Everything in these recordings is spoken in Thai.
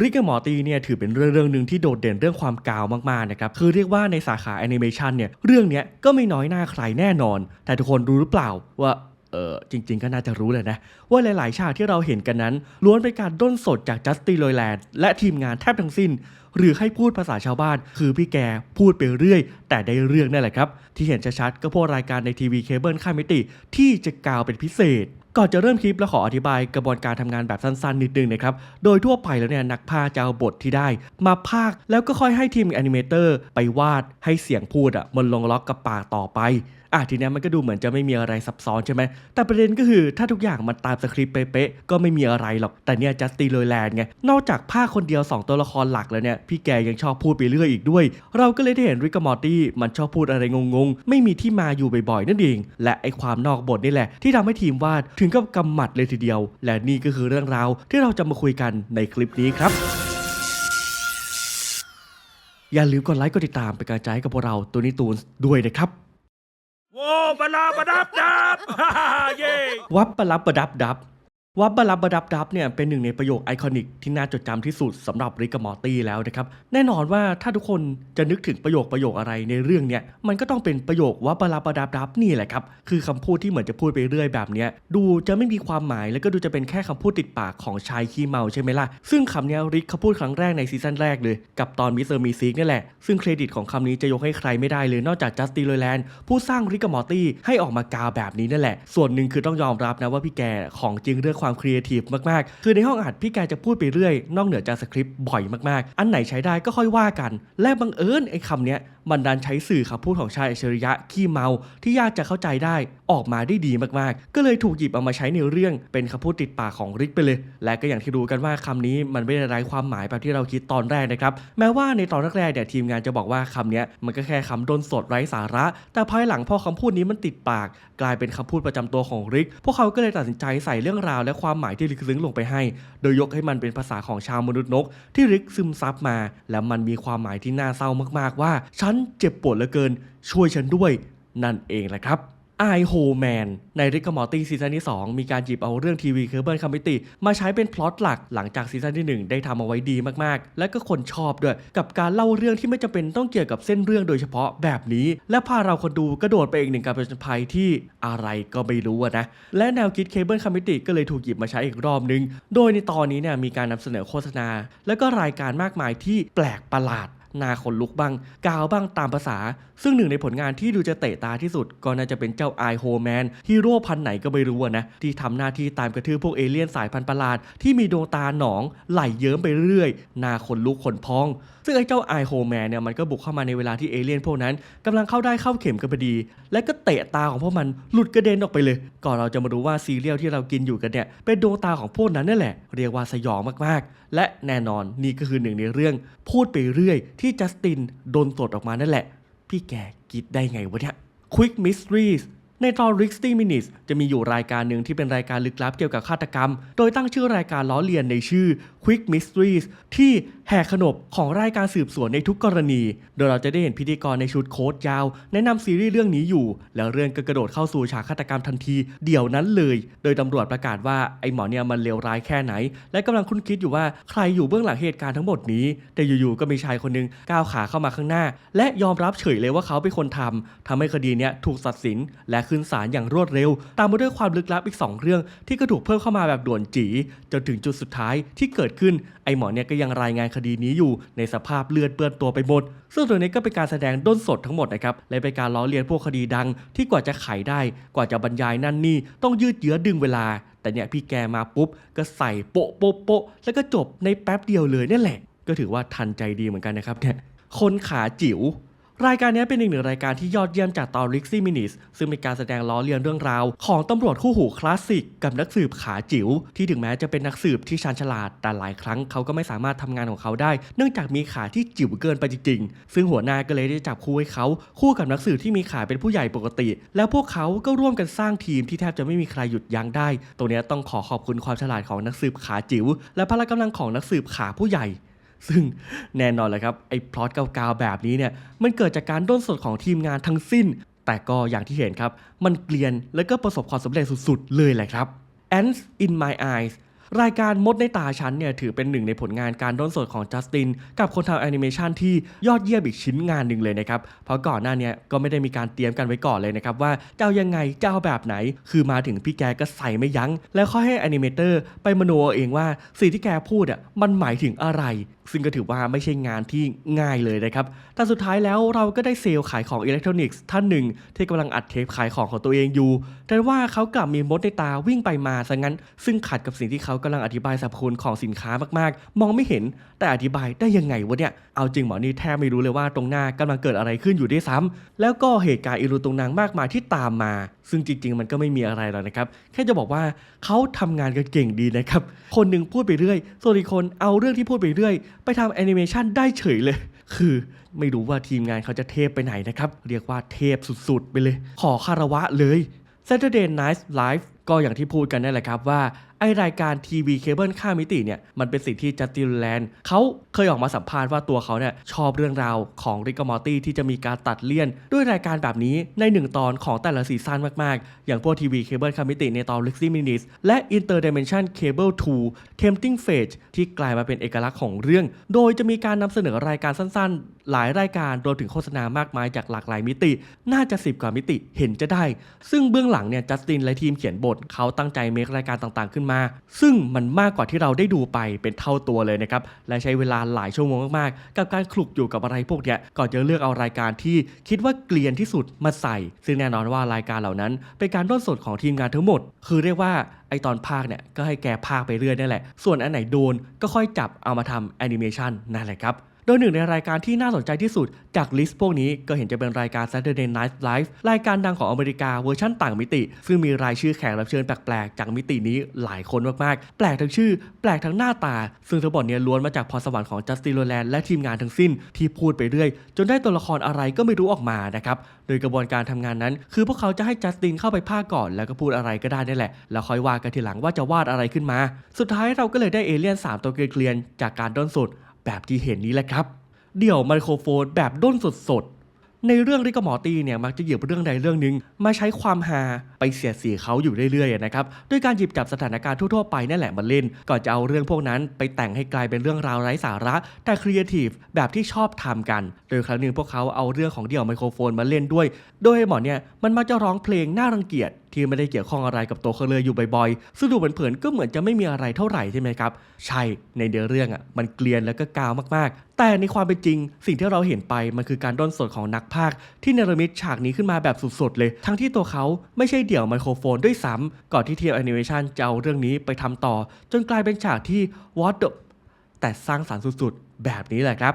ริกกับมอตีเนี่ยถือเป็นเรื่องเรื่องหนึ่งที่โดดเด่นเรื่องความกาวมากๆนะครับคือเรียกว่าในสาขาแอนิเมชันเนี่ยเรื่องเนี้ยก็ไม่น้อยหน้าใครแน่นอน แต่ทุกคนรู้หรือเปล่าว่าเออจริงๆ ก็น่าจะรู้เลยนะ ว่าหลายๆ ฉากที่เราเห็นกันนั้น ล้วนเป็นการด้นสดจากจัสตินโรยแลนด์และทีมงานแทบทั้งสิ้น หรือให้พูดภาษาชาวบ้าน คือพี่แกพูดไปเรื่อย แต่ได้เรื่องนั่นแหละครับ ที่เห็นชัดๆก็พวกรายการในทีวีเคเบิลข้ามมิติ ที่จะกาวเป็นพิเศษ ก่อนจะเริ่มคลิปแล้วขออธิบายกระบวนการทำงานแบบสั้นๆนิดนึงนะครับ โดยทั่วไปแล้วเนี่ยนักพากย์จะเอาบทที่ได้ มาพากแล้วก็ค่อยให้ทีมแอนิเมเตอร์ไปวาดให้เสียงพูดอะมันลงล็อกกับปากต่อไป อะทีนี้มันก็ดูเหมือนจะไม่มีอะไรซับซ้อนใช่ไหมแต่ประเด็นก็คือถ้าทุกอย่างมันตามสคริปต์เป๊ะๆก็ไม่มีอะไรหรอกแต่เนี่ยจัสตินโรยแลนด์ไงนอกจากภาคคนเดียว 2 ตัวละครหลักแล้วเนี่ยพี่แกยังชอบพูดไปเรื่อยอีกด้วย เราก็เลยได้เห็นริกกมอร์ตี้มันชอบพูดอะไรงงๆ ไม่มีที่มาอยู่บ่อยๆนั่นเองและไอความนอกบทนี่แหละ ที่ทำให้ทีมวาดถึงกับกำหมัดเลยทีเดียว และนี่ก็คือเรื่องราวที่เราจะมาคุยกันในคลิปนี้ครับอย่าลืมกดไลค์กดติดตามเป็นกำลังใจให้กับพวกเราตัวนี้ตูนด้วยนะครับ โว้บลาบดับดับฮ่าฮ่าฮ่าเย่วับปะรับประดับดับ วับปะรับประดับดับเนี่ยเป็นหนึ่งในประโยคไอคอนิกที่น่าจดจำที่สุดสำหรับริกกับมอร์ตี้แล้วนะครับ แน่นอนว่าถ้าทุกคนจะนึกถึงประโยคประโยคอะไรในเรื่องเนี้ยมันก็ต้องเป็นประโยควับปะรับประดับดับนี่แหละครับ คือคำพูดที่เหมือนจะพูดไปเรื่อยแบบเนี้ยดูจะไม่มีความหมายแล้วก็ดูจะเป็นแค่คำพูดติดปากของชายขี้เมาใช่ไหมล่ะ ซึ่งคำเนี้ยริกเขาพูดครั้งแรกในซีซั่นแรกเลย กับตอนมิสเตอร์มีซิกนี่แหละซึ่งเครดิตของคำนี้จะยกให้ใครไม่ได้เลยนอกจากจัสตินโรแลนด์ผู้สร้างริกกับมอร์ตี้ให้ออกมากาแบบนี้นั่นแหละ ส่วนหนึ่งคือต้องยอมรับนะว่าพี่แกของจริงเรื่องความครีเอทีฟมากๆ คือในห้องอัดพี่แกจะพูดไปเรื่อย นอกเหนือจากสคริปต์บ่อยมากๆ อันไหนใช้ได้ก็ค่อยว่ากัน และบังเอิญไอ้คำเนี้ยมันดันใช้สื่อคำพูดของชายอัจฉริยะขี้เมาที่ยากจะเข้าใจได้ออกมาได้ดีมากๆ ก็เลยถูกหยิบเอามาใช้ในเรื่องเป็นคำพูดติดปากของริกไปเลย และก็อย่างที่รู้กันว่าคำนี้มันไม่ได้ไร้ความหมายแบบที่เราคิดตอนแรกนะครับแม้ว่าในตอนแรกๆเนี่ยทีมงานจะบอกว่าคำนี้มันก็แค่คำดนสดไร้สาระ แต่ภายหลังพอคำพูดนี้มันติดปาก กลายเป็นคำพูดประจำตัวของริก พวกเขาก็เลยตัดสินใจใส่เรื่องราวและความหมายที่ลึกซึ้งลงไปให้ โดยยกให้มันเป็นภาษาของชาวมนุษย์นก ที่ริกซึมซับมา และมันมีความหมายที่น่าเศร้ามากๆว่า ฉันเจ็บปวดเหลือเกิน ช่วยฉันด้วย นั่นเองแหละครับ ไอโฮแมนในริกมอร์ตี้ซีซั่นที่ 2 มีการหยิบเอาเรื่องทีวีเคเบิลคัมมิติมาใช้เป็นพล็อตหลักหลังจากซีซั่นที่ 1 ได้ทำเอาไว้ดีมากๆ และก็คนชอบด้วย กับการเล่าเรื่องที่ไม่จำเป็นต้องเกี่ยวกับเส้นเรื่องโดยเฉพาะแบบนี้ และพาเราคนดูกระโดดไปอีกหนึ่งการผจญภัยที่อะไรก็ไม่รู้นะ และแนวคิดเคเบิลคัมมิติก็เลยถูกหยิบมาใช้อีกรอบนึง โดยในตอนนี้เนี่ยมีการนำเสนอโฆษณา และก็รายการมากมายที่แปลกประหลาด นาขนลุกบ้าง กาวบ้างตามภาษา ซึ่งหนึ่งในผลงานที่ดูจะเตะตาที่สุด ก็น่าจะเป็นเจ้าไอโฮแมนฮีโร่พันไหนก็ไม่รู้นะ ที่ทำหน้าที่ตามกระทืบพวกเอเลี่ยนสายพันธุ์ประหลาด ที่มีดวงตาหนอง ไหลเยิ้มไปเรื่อยนาขนลุกขนพอง ซึ่งไอ้เจ้าไอโฮแมนเนี่ยมันก็บุกเข้ามาในเวลาที่เอเลี่ยนพวกนั้นกำลังเข้าได้เข้าเข็มกันพอดี และก็เตะตาของพวกมันหลุดกระเด็นออกไปเลย ก่อนเราจะมารู้ว่าซีเรียลที่เรากินอยู่กันเนี่ยเป็นดวงตาของพวกนั้นนั่นแหละ เรียกว่าสยองมากๆ และแน่นอนนี่ก็คือหนึ่งในเรื่องพูดไปเรื่อยที่จัสตินโดนสดออกมานั่นแหละ พี่แกคิดได้ไงวะเนี่ย Quick Mysteries ในตอน 60 Minutes จะมีอยู่รายการหนึ่งที่เป็นรายการลึกลับเกี่ยวกับฆาตกรรม โดยตั้งชื่อรายการล้อเลียนในชื่อ Quick Mysteries ที่แหกขนบของรายการสืบสวนในทุกกรณี โดยเราจะได้เห็นพิธีกรในชุดโค้ทยาว แนะนำซีรีส์เรื่องนี้อยู่ แล้วเรื่องก็กระโดดเข้าสู่ฉากฆาตกรรมทันทีเดี๋ยวนั้นเลย โดยตำรวจประกาศว่าไอ้หมอเนี่ยมันเลวร้ายแค่ไหน และกำลังคุ้นคิดอยู่ว่าใครอยู่เบื้องหลังเหตุการณ์ทั้งหมดนี้ แต่อยู่ๆก็มีชายคนหนึงก้าวขาเข้ามาข้างหน้า และยอมรับเฉยเลยว่าเขาเป็นคนทำทำให้คดีเนี้ยถูกตัดสินและขึ้นศาลอย่างรวดเร็ว ตามมาด้วยความลึกลับอีก 2 เรื่อง ที่ก็ถูกเพิ่มเข้ามาแบบด่วนจีจนถึงจุดสุดท้ายที่เกิดขึ้น ไอ้หมอเนี่ยก็ยังรายงานคดีนี้อยู่ในสภาพเลือดเปื้อนตัวไปหมด ซึ่งตัวนี้ก็เป็นการแสดงด้นสดทั้งหมดนะครับและเป็นการล้อเลียนพวกคดีดัง ที่กว่าจะไขได้ กว่าจะบรรยายนั่นนี่ต้องยืดเยื้อดึงเวลา แต่เนี่ยพี่แกมาปุ๊บก็ใส่โปะโปะโปะแล้วก็จบในแป๊บเดียวเลยนั่แหละ ก็ถือว่าทันใจดีเหมือนกันนะครับเนี่ยคนขาจิ๋ว รายการนี้เป็นอีกหนึ่งรายการที่ยอดเยี่ยมจากตอน Rixie Minutes ซึ่งเป็นการแสดงล้อเลียนเรื่องราว ของตำรวจคู่หูคลาสสิกกับนักสืบขาจิ๋วที่ถึงแม้จะเป็นนักสืบที่ชาญฉลาด แต่หลายครั้งเขาก็ไม่สามารถทำงานของเขาได้ เนื่องจากมีขาที่จิ๋วเกินไปจริงๆ ซึ่งหัวหน้าก็เลยได้จับคู่ให้เขาคู่กับนักสืบที่มีขาเป็นผู้ใหญ่ปกติ แล้วพวกเขาก็ร่วมกันสร้างทีมที่แทบจะไม่มีใครหยุดยั้งได้ ตรงนี้ต้องขอขอบคุณความฉลาดของนักสืบขาจิ๋วและพละกำลังของนักสืบขาผู้ใหญ่ ซึ่งแน่นอนเลยครับไอ้พล็อตกาวๆแบบนี้เนี่ยมันเกิดจากการด้นสดของทีมงานทั้งสิ้น แต่ก็อย่างที่เห็นครับ มันเกลียนและก็ประสบความสำเร็จสุดๆ เลยแหละครับ Ants in My Eyes รายการมดในตาฉันเนี่ยถือเป็นหนึ่งในผลงานการด้นสดของจัสตินกับคนทำแอนิเมชันที่ยอดเยี่ยมอีกชิ้นงานหนึ่งเลยนะครับ เพราะก่อนหน้านี้ก็ไม่ได้มีการเตรียมกันไว้ก่อนเลยนะครับว่าจะเอายังไงจะเอาแบบไหน คือมาถึงพี่แกก็ใส่ไม่ยั้ง แล้วค่อยให้แอนิเมเตอร์ไปมโนเอาเองว่าสิ่งที่แกพูดอะมันหมายถึงอะไร ซึ่งก็ถือว่าไม่ใช่งานที่ง่ายเลยนะครับ แต่สุดท้ายแล้วเราก็ได้เซลล์ขายของอิเล็กทรอนิกส์ท่านหนึ่ง ที่กำลังอัดเทปขายของของตัวเองอยู่ แต่ว่าเขากลับมีมดในตาวิ่งไปมาซะงั้น ซึ่งขัดกับสิ่งที่เขากำลังอธิบายสรรพคุณของสินค้ามากๆ มองไม่เห็นแต่อธิบายได้ยังไงวะเนี่ยเอาจริงหมอนี่แทบไม่รู้เลยว่าตรงหน้ากำลังเกิดอะไรขึ้นอยู่ด้วยซ้ำแล้วก็เหตุการณ์อิรุตรงนางมากมายที่ตามมา ซึ่งจริง ๆ มันก็ไม่มีอะไรหรอกนะครับแค่จะบอกว่าเขาทำงานกันเก่งดีนะครับคนหนึ่งพูดไปเรื่อยส่วนอีกคนเอาเรื่องที่พูดไปเรื่อย ไปทำแอนิเมชันได้เฉยเลย คือไม่รู้ว่าทีมงานเขาจะเทพไปไหนนะครับ เรียกว่าเทพสุดๆ ไปเลย ขอคารวะเลย Saturday Night Live ก็อย่างที่พูดกันนั่นแหละครับว่า ไอรายการทีวีเคเบิลข้ามมิติเนี่ยมันเป็นสิ่งที่จัสตินแลนด์เขาเคยออกมาสัมภาษณ์ว่าตัวเขาเนี่ยชอบเรื่องราวของริกมอร์ตี้ที่จะมีการตัดเลี่ยน ด้วยรายการแบบนี้ในหนึ่งตอนของแต่ละซีซั่นมาก ๆ อย่างพวกทีวีเคเบิลข้ามมิติในตอน60 Minutes และ Interdimension Cable 2 Tempting Fate ที่กลายมาเป็นเอกลักษณ์ของเรื่อง โดยจะมีการนำเสนอรายการสั้น ๆ หลายรายการรวมถึงโฆษณามากมายจากหลากหลายมิติ น่าจะ 10 กว่ามิติเห็นจะได้ ซึ่งเบื้องหลังเนี่ยจัสตินและทีมเขียนบทเขาตั้งใจเมครายการต่างๆขึ้นมา ซึ่งมันมากกว่าที่เราได้ดูไปเป็นเท่าตัวเลยนะครับและใช้เวลาหลายชั่วโมงมากๆ กับการคลุกอยู่กับอะไรพวกเนี้ยก่อนจะเลือกเอารายการที่คิดว่าเกลียนที่สุดมาใส่ ซึ่งแน่นอนว่ารายการเหล่านั้น เป็นการด้นสดของทีมงานทั้งหมด คือเรียกว่าไอตอนภาคเนี่ยก็ให้แกภาคไปเรื่อยนั่นแหละ ส่วนอันไหนโดนก็ค่อยจับเอามาทำแอนิเมชันนั่นแหละครับ ดยหนึ่งในรายการที่น่าสนใจที่สุด จากลิสต์พวกนี้ก็เห็นจะเป็นรายการ Saturday Night Live รายการดังของอเมริกาเวอร์ชั่นต่างมิติ ซึ่งมีรายชื่อแขกรับเชิญแปลกๆ จากมิตินี้หลายคนมากๆ แปลกทั้งชื่อ แปลกทั้งหน้าตา ซึ่งทั้งหมดเนี้ล้วนมาจากพรสวรรค์ของจัสตินโรแลนด์และทีมงานทั้งสิ้นที่พูดไปเรื่อย จนได้ตัวละครอะไรก็ไม่รู้ออกมานะครับโดยกระบวนการทำงานนั้น คือพวกเขาจะให้จัสตินเข้าไปภาคก่อนแล้วก็พูดอะไรก็ได้นี่แหละแล้วค่อยว่ากันทีหลังว่าจะวาดอะไรขึ้นมา สุดท้ายเราก็เลยได้เอเลี่ยนสามตัวเกลียนจากการด้นสด แบบที่เห็นนี้แหละครับ เดี่ยวไมโครโฟนแบบด้นสดๆ ในเรื่องริกกับหมอตีเนี่ยมักจะหยิบเรื่องใดเรื่องหนึ่งมาใช้ความฮาไปเสียดสีเขาอยู่เรื่อยๆนะครับด้วยการหยิบจับสถานการณ์ทั่วๆไปนั่นแหละมาเล่น ก่อนจะเอาเรื่องพวกนั้นไปแต่งให้กลายเป็นเรื่องราวไร้สาระ แต่ครีเอทีฟแบบที่ชอบทำกัน โดยครั้งหนึ่งพวกเขาเอาเรื่องของเดี่ยวไมโครโฟนมาเล่นด้วย โดยหมอเนี่ยมันมักจะร้องเพลงน่ารังเกียจที่ไม่ได้เกี่ยวข้องอะไรกับตัวเขาเลยอยู่บ่อยๆซึ่งดูเผินๆก็เหมือนจะไม่มีอะไรเท่าไหร่ใช่ไหมครับใช่ในเดือเรื่องอะมันเกลียนแล้วก็กาวมากๆ แต่ในความเป็นจริง สิ่งที่เราเห็นไปมันคือการด้นสดของนักพากที่เนรมิตฉากนี้ขึ้นมาแบบสุดๆเลย ทั้งที่ตัวเขาไม่ใช่เดี่ยวไมโครโฟนด้วยซ้ำก่อนที่ทีมแอนิเมชันจะเอาเรื่องนี้ไปทำต่อ จนกลายเป็นฉากที่ what the แต่สร้างสารรค์สุดๆ แบบนี้แหละครับ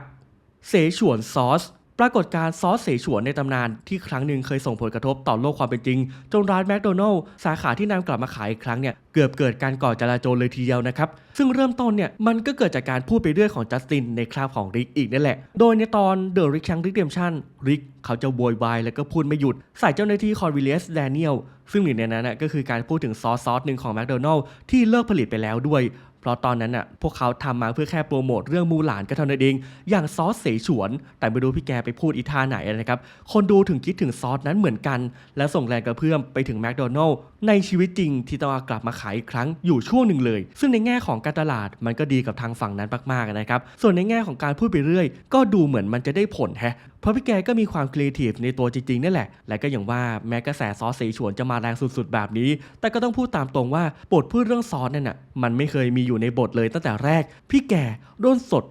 เสฉวนซอส ปรากฏการซอสเสฉวนในตำนานที่ครั้งหนึ่งเคยส่งผลกระทบต่อโลกความเป็นจริง จนร้านแมคโดนัลล์สาขาที่นำกลับมาขายอีกครั้งเนี่ยเกือบเกิดการก่อจลาจลเลยทีเดียวนะครับ ซึ่งเริ่มต้นเนี่ยมันก็เกิดจากการพูดไปเรื่อยของจัสตินในคราบของริกอีกนั่นแหละ โดยในตอนเดอะริกชังริกเดมชันริกเขาจะโวยวายแล้วก็พูดไม่หยุด ใส่เจ้าหน้าที่คอนวิเลียสแดเนียลซึ่งหนึ่งในนั้นน่ะก็คือการพูดถึงซอสซอสหนึ่งของแมคโดนัลล์ที่เลิกผลิตไปแล้วด้วย เพราะตอนนั้นน่ะพวกเขาทำมาเพื่อแค่โปรโมทเรื่องมูหลานก็เท่านั้นเอง อย่างซอสเสฉวน แต่ไม่รู้พี่แกไปพูดอีท่าไหนนะครับ คนดูถึงคิดถึงซอสนั้นเหมือนกัน และส่งแรงกระเพื่อมไปถึงแมคโดนัลล์ในชีวิตจริงที่ต้องกลับมาขายอีกครั้งอยู่ช่วงหนึ่งเลย ซึ่งในแง่ของการตลาดมันก็ดีกับทางฝั่งนั้นมากๆนะครับส่วนในแง่ของการพูดไปเรื่อย ก็ดูเหมือนมันจะได้ผลแฮะ เพราะพี่แกก็มีความครีเอทีฟในตัวจริงๆนั่นแหละ และก็อย่างว่าแม้กระแสซอสเสฉวนจะมาแรงสุดๆแบบนี้ แต่ก็ต้องพูดตามตรงว่าบทพูดเรื่องซอสนั่นน่ะมันไม่เคยมีอยู่ในบทเลยตั้งแต่แรก พี่แกโดนสด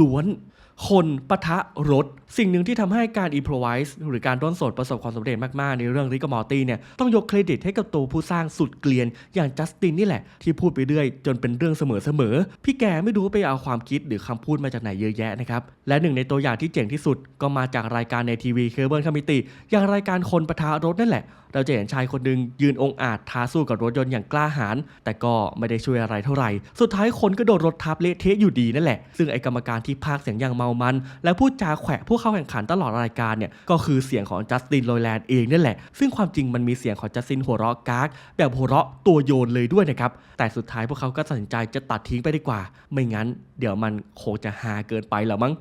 ล้วนๆ คนปะทะรถ สิ่งหนึ่งที่ทำให้การอิ p พ o ไวส์หรือการด้นสดประสบความสำเร็จมาก ๆ ในเรื่องริกมอร์ตี้เนี่ยต้องยกเครดิตให้กับตัวผู้สร้างสุดเกลียน อย่างจัสตินนี่แหละ ที่พูดไปเรื่อยจนเป็นเรื่องเสมอๆพี่แกไม่รู้ไปเอาความคิดหรือคำพูดมาจากไหนเยอะแยะนะครับ และหนึ่งในตัวอย่างที่เจ๋งที่สุดก็มาจากรายการในทีวีเคเบิลคอมมิตี้อย่างรายการคนปะทะรถนั่นแหละ เราจะเห็นชายคนหนึ่งยืนองอาจท้าสู้กับรถยนต์อย่างกล้าหาญแต่ก็ไม่ได้ช่วยอะไรเท่าไหร่ สุดท้ายคนก็โดนรถทับเละเทะอยู่ดีนั่นแหละ ซึ่งไอกรรมการที่พากเสียงอย่างเมามัน และพูดจาแขวะผู้เข้าแข่งขันตลอดรายการเนี่ยก็คือเสียงของจัสตินโรแลนด์เองนั่นแหละ ซึ่งความจริงมันมีเสียงของจัสตินหัวเราะกากแบบหัวเราะตัวโยนเลยด้วยนะครับแต่สุดท้ายพวกเขาก็ตัดสินใจจะตัดทิ้งไปดีกว่า ไม่งั้น เดี๋ยวมันคงจะฮาเกินไปแล้วมั้ง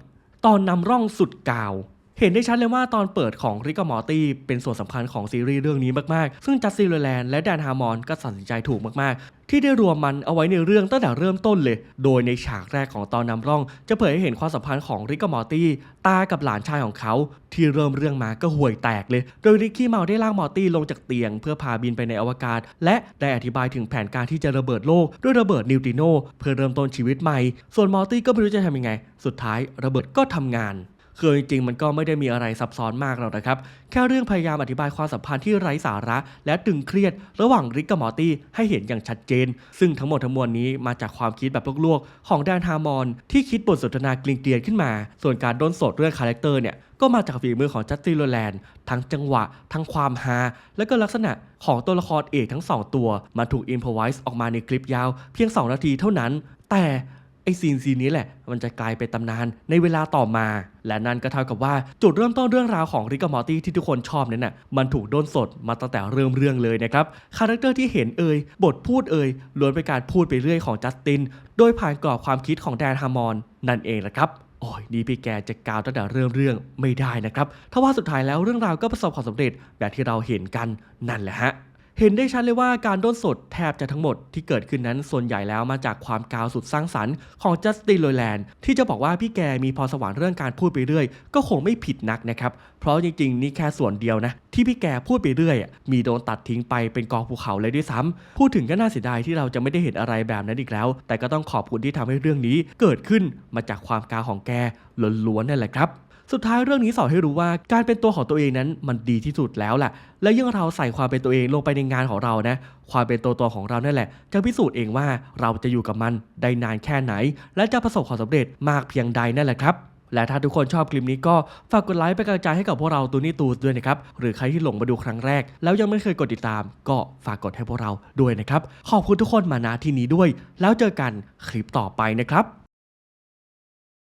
ตอนนำร่องสุดกาว เห็นได้ชัดเลยว่าตอนเปิดของริกกับมอร์ตี้เป็นส่วนสำคัญของซีรีส์เรื่องนี้มากๆ ซึ่งจัสตินแลนและแดนฮาร์มอนก็ตัดสินใจถูกมากๆ ที่ได้รวมมันเอาไว้ในเรื่องตั้งแต่เริ่มต้นเลย โดยในฉากแรกของตอนนำร่อง จะเผยให้เห็นความสัมพันธ์ของริกกับมอร์ตี้ตากับหลานชายของเขา ที่เริ่มเรื่องมาก็ห่วยแตกเลย โดยริกกี้เมาได้ลากมอร์ตี้ลงจากเตียง เพื่อพาบินไปในอวกาศ และได้อธิบายถึงแผนการที่จะระเบิดโลกด้วยระเบิดนิวตริโนเพื่อเริ่มต้นชีวิตใหม่ ส่วนมอร์ตี้ก็ไม่รู้จะทำยังไง สุดท้ายระเบิดก็ทำงาน คือจริงๆ มันก็ไม่ได้มีอะไรซับซ้อนมากหรอกนะครับ แค่เรื่องพยายามอธิบายความสัมพันธ์ที่ไร้สาระ และตึงเครียด ระหว่างริกกับมอร์ตี้ให้เห็นอย่างชัดเจน ซึ่งทั้งหมดทั้งมวลนี้มาจากความคิดแบบลวกๆของแดนฮามอน ที่คิดบทสนทนากลิงเกลียนขึ้นมา ส่วนการด้นสดเรื่องคาแรคเตอร์เนี่ยก็มาจากฝีมือของจัสตินโรแลนด์ทั้งจังหวะ ทั้งความฮาและก็ลักษณะของตัวละครเอกทั้งสองตัว มาถูกอินพอไวส์ออกมาในคลิปยาวเพียง 2 นาทีเท่านั้น แต่ ไอซีนซีนนี้แหละ มันจะกลายเป็นตำนานในเวลาต่อมา และนั่นก็เท่ากับว่าจุดเริ่มต้นเรื่องราวของริกกับมอร์ตี้ที่ทุกคนชอบนั้นน่ะมันถูกด้นสดมาตั้งแต่เริ่มเรื่องเลยนะครับคาแรคเตอร์ที่เห็นเอ่ยบทพูดเอ่ยล้วนเป็นการพูดไปเรื่อยของจัสติน โดยผ่านกรอบความคิดของแดนฮาร์มอนนั่นเองแหละครับโอ้ยนี่พี่แกจะกล่าวตั้งแต่เริ่มเรื่องไม่ได้นะครับ ถ้าว่าสุดท้ายแล้วเรื่องราวก็ประสบความสำเร็จแบบที่เราเห็นกันนั่นแหละฮะ เห็นได้ชัดเลยว่าการด้นสดแทบจะทั้งหมดที่เกิดขึ้นนั้นส่วนใหญ่แล้วมาจากความกาวสุดสร้างสรรค์ของจัสตินโรแลนด์ที่จะบอกว่าพี่แกมีพรสวรรค์เรื่องการพูดไปเรื่อย ก็คงไม่ผิดนักนะครับ เพราะจริงๆ นี่แค่ส่วนเดียวนะ ที่พี่แกพูดไปเรื่อย มีโดนตัดทิ้งไปเป็นกองภูเขาเลยด้วยซ้ำพูดถึงก็น่าเสียดายที่เราจะไม่ได้เห็นอะไรแบบนั้นอีกแล้ว แต่ก็ต้องขอบคุณที่ทำให้เรื่องนี้เกิดขึ้นมาจากความกาวของแกล้วนๆนั่นแหละครับ สุดท้ายเรื่องนี้สอนให้รู้ว่าการเป็นตัวของตัวเองนั้นมันดีที่สุดแล้วแหละและยิ่งเราใส่ความเป็นตัวเองลงไปในงานของเรานะความเป็นตัวตนของเรานั่นแหละ จะพิสูจน์เองว่าเราจะอยู่กับมันได้นานแค่ไหน และจะประสบความสำเร็จมากเพียงใดนั่นแหละครับและถ้าทุกคนชอบคลิปนี้ก็ฝากกดไลค์เป็นกำลังใจให้กับพวกเราตูนี่ตูดด้วยนะครับ หรือใครที่หลงมาดูครั้งแรก แล้วยังไม่เคยกดติดตาม ก็ฝากกดให้พวกเราด้วยนะครับ ขอบคุณทุกคนมาณที่นี้ด้วย แล้วเจอกันคลิปต่อไปนะครับ